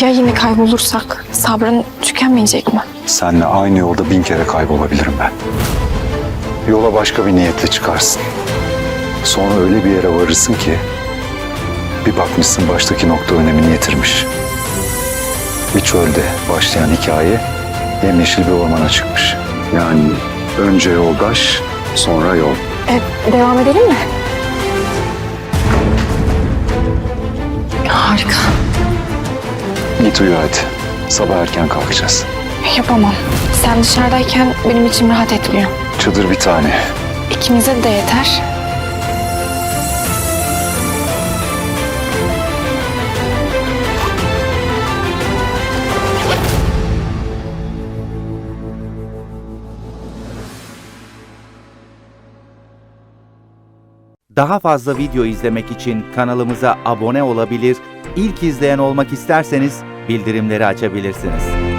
Ya yine kaybolursak? Sabrın tükenmeyecek mi? Seninle aynı yolda bin kere kaybolabilirim ben. Yola başka bir niyetle çıkarsın. Sonra öyle bir yere varırsın ki bir bakmışsın baştaki nokta önemini yitirmiş. Bir çölde başlayan hikaye yemyeşil bir ormana çıkmış. Yani önce yoldaş, sonra yol. E, devam edelim mi? Harika. Git uyu hadi. Sabah erken kalkacağız. Yapamam. Sen dışarıdayken benim içim rahat etmiyor. Çadır bir tane. İkimize de yeter. Daha fazla video izlemek için kanalımıza abone olabilir, ilk izleyen olmak isterseniz bildirimleri açabilirsiniz.